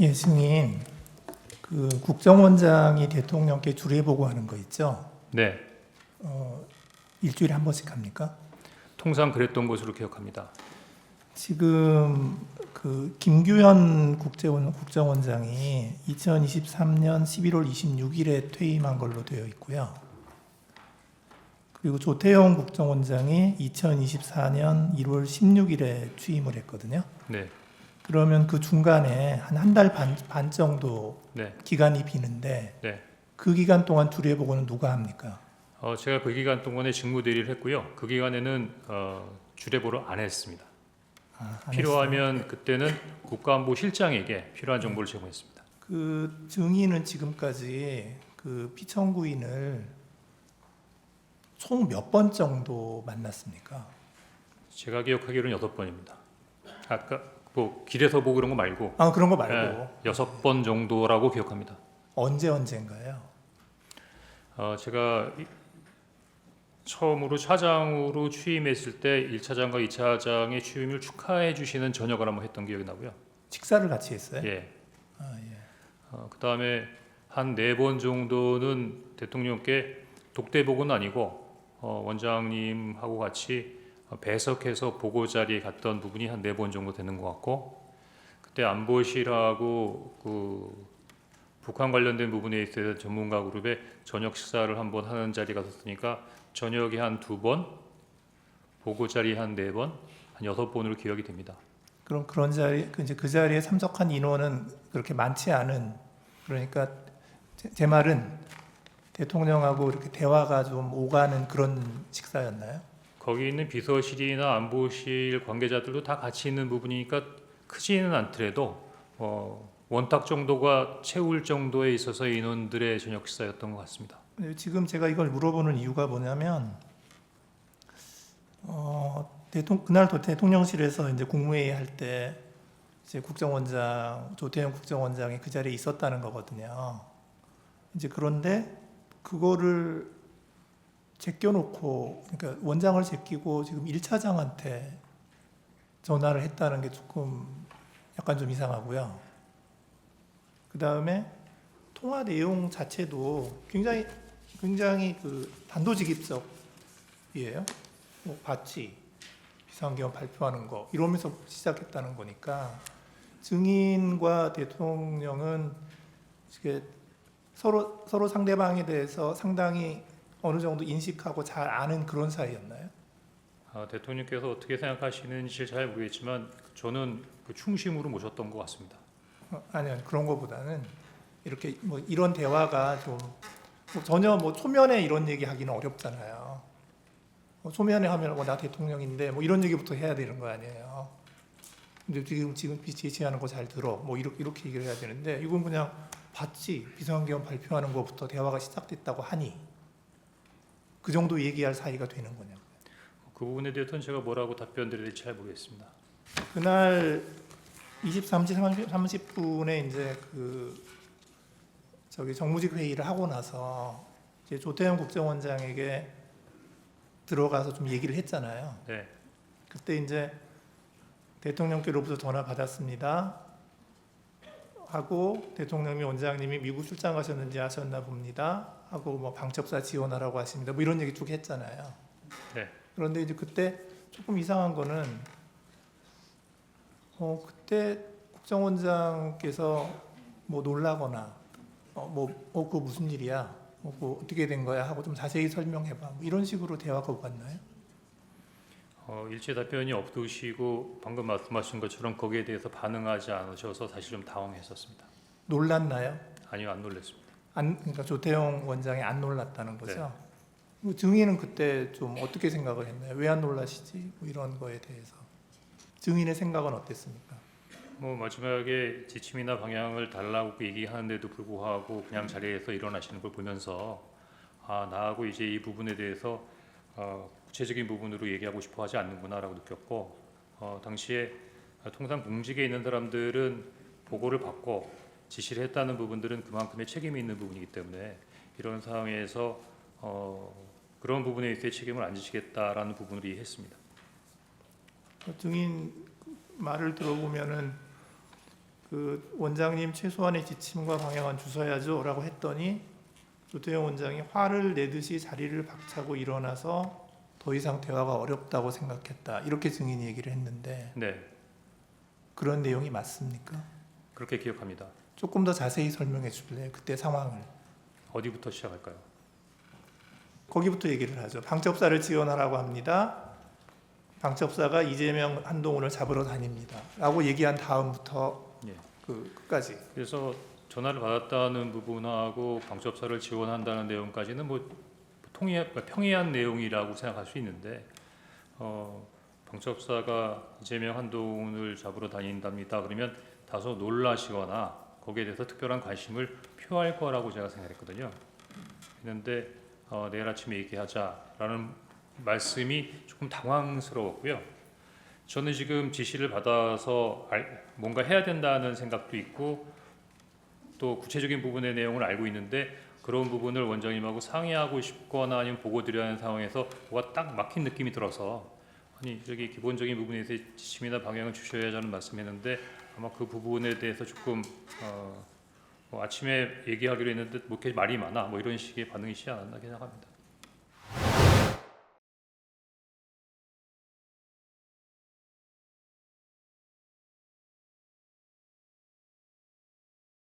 예, 승인. 그 국정원장이 대통령께 주례 보고하는 거 있죠? 네, 어, 일주일에 한 번씩 합니까? 통상 그랬던 것으로 기억합니다. 지금 그 김규현 국제원 국정원장이 2023년 11월 26일에 퇴임한 걸로 되어 있고요. 그리고 조태용 국정원장이 2024년 1월 16일에 취임을 했거든요. 네, 그러면 그 중간에 한 한 달 반 반 정도 네, 기간이 비는데 네. 그 기간 동안 주례 보고는 누가 합니까? 어, 제가 그 기간 동안에 직무 대리를 했고요. 그 기간에는 어, 주례보를 안 했습니다. 아, 안 필요하면 그때는 국가안보실장에게 필요한 정보를 제공했습니다. 그 증인은 지금까지 그 피청구인을 총 몇 번 정도 만났습니까? 제가 기억하기로는 여섯 번입니다. 아까 뭐 길에서 보고 그런 거 말고 아 그런 거 말고 예, 여섯 번 정도라고 기억합니다. 언제 언제인가요? 어, 제가 이- 처음으로 차장으로 취임했을 때 1차장과 2차장의 취임을 축하해 주시는 저녁을 한번 했던 기억이 나고요. 식사를 같이 했어요? 예. 아, 예. 어, 그다음에 한 네 번 정도는 대통령께 독대복은 아니고 어, 원장님하고 같이 어, 배석해서 보고 자리에 갔던 부분이 한 네 번 정도 되는 것 같고 그때 안보실하고 그 북한 관련된 부분에 있어서 전문가 그룹의 저녁 식사를 한 번 하는 자리가 있었으니까 저녁에 한 두 번, 보고 자리 한 네 번, 한 여섯 번으로 기억이 됩니다. 그럼 그런 자리 그 이제 그 자리에 참석한 인원은 그렇게 많지 않은 그러니까 제, 제 말은 대통령하고 이렇게 대화가 좀 오가는 그런 식사였나요? 거기 있는 비서실이나 안보실 관계자들도 다 같이 있는 부분이니까 크지는 않더라도 어, 원탁 정도가 채울 정도에 있어서 인원들의 저녁 식사였던 것 같습니다. 근데 지금 제가 이걸 물어보는 이유가 뭐냐면 어, 대통령 그날 도 대통령실에서 이제 국무회의 할 때 이제 국정원장 조태영 국정원장이 그 자리에 있었다는 거거든요. 이제 그런데 그거를 제껴놓고 그러니까 원장을 제끼고 지금 1차장한테 전화를 했다는 게 조금 약간 좀 이상하고요. 그 다음에 통화 내용 자체도 굉장히 굉장히 그 단도직입적이에요. 뭐 봤지 비상계엄 발표하는 거 이러면서 시작했다는 거니까 증인과 대통령은 이게 서로 서로 상대방에 대해서 상당히 어느 정도 인식하고 잘 아는 그런 사이였나요? 아, 대통령께서 어떻게 생각하시는지 잘 모르겠지만 저는 그 충심으로 모셨던 것 같습니다. 어, 아니 아니 그런 거보다는 이렇게 뭐 이런 대화가 좀 뭐 전혀 뭐 초면에 이런 얘기 하기는 어렵잖아요. 뭐 초면에 하면 뭐 나 대통령인데 뭐 이런 얘기부터 해야 되는 거 아니에요. 근데 지금 지금 제시하는 거 잘 들어 뭐 이렇게 이렇게 얘기를 해야 되는데 이건 그냥 봤지 비상계엄 발표하는 것부터 대화가 시작됐다고 하니 그 정도 얘기할 사이가 되는 거냐. 그 부분에 대해서는 제가 뭐라고 답변 드려야 될지 잘 모르겠습니다. 그날 23시 30, 30분에 이제 그 저기 정무직 회의를 하고 나서 이제 조태영 국정원장에게 들어가서 좀 얘기를 했잖아요. 네, 그때 이제 대통령께로부터 전화 받았습니다. 하고 대통령이 원장님이 미국 출장 가셨는지 아셨나 봅니다. 하고 뭐 방첩사 지원하라고 하십니다. 뭐 이런 얘기 쭉 했잖아요. 네. 그런데 이제 그때 조금 이상한 거는 어 그때 국정원장께서 뭐 놀라거나 어뭐어 그거 무슨 일이야? 어 그거 어떻게 된 거야? 하고 좀 자세히 설명해 봐. 뭐 이런 식으로 대화가 오갔나요? 어, 일체 답변이 없으시고 방금 말씀하신 것처럼 거기에 대해서 반응하지 않으셔서 사실 좀 당황했었습니다. 놀랐나요? 아니요, 안 놀랐습니다. 안 그러니까 조태영 원장이 안 놀랐다는 거죠. 네. 그 증인은 그때 좀 어떻게 생각을 했나요? 왜 안 놀라시지? 뭐 이런 거에 대해서 증인의 생각은 어땠습니까? 뭐 마지막에 지침이나 방향을 달라고 얘기하는데도 불구하고 그냥 자리에서 일어나시는 걸 보면서 아 나하고 이제 이 부분에 대해서 어, 구체적인 부분으로 얘기하고 싶어 하지 않는구나라고 느꼈고 어, 당시에 통상 공직에 있는 사람들은 보고를 받고 지시를 했다는 부분들은 그만큼의 책임이 있는 부분이기 때문에 이런 상황에서 어, 그런 부분에 있어 책임을 안 지시겠다라는 부분을 이해했습니다. 그 증인 말을 들어보면은 그 원장님 최소한의 지침과 방향은 주셔야죠라고 했더니 조태영 원장이 화를 내듯이 자리를 박차고 일어나서 더 이상 대화가 어렵다고 생각했다 이렇게 증인이 얘기를 했는데 네, 그런 내용이 맞습니까? 그렇게 기억합니다. 조금 더 자세히 설명해 줄래요? 그때 상황을 어디부터 시작할까요? 거기부터 얘기를 하죠. 방첩사를 지원하라고 합니다. 방첩사가 이재명 한동훈을 잡으러 다닙니다.라고 얘기한 다음부터 예. 그 끝까지 그래서 전화를 받았다는 부분하고 방첩사를 지원한다는 내용까지는 뭐 통해 평이한 내용이라고 생각할 수 있는데 어, 방첩사가 이재명 한동훈을 잡으러 다닌답니다. 그러면 다소 놀라시거나 거기에 대해서 특별한 관심을 표할 거라고 제가 생각했거든요. 그런데 어, 내일 아침에 얘기하자라는 말씀이 조금 당황스러웠고요. 저는 지금 지시를 받아서 알- 뭔가 해야 된다는 생각도 있고 또 구체적인 부분의 내용을 알고 있는데 그런 부분을 원장님하고 상의하고 싶거나 아니면 보고 드려야 하는 상황에서 뭐가 딱 막힌 느낌이 들어서 아니 여기 기본적인 부분에 대해서 지침이나 방향을 주셔야 하는 말씀했는데 아마 그 부분에 대해서 조금 어, 뭐 아침에 얘기하기로 했는데 뭐 이렇게 말이 많아 뭐 이런 식의 반응이시지 않았나 생각합니다.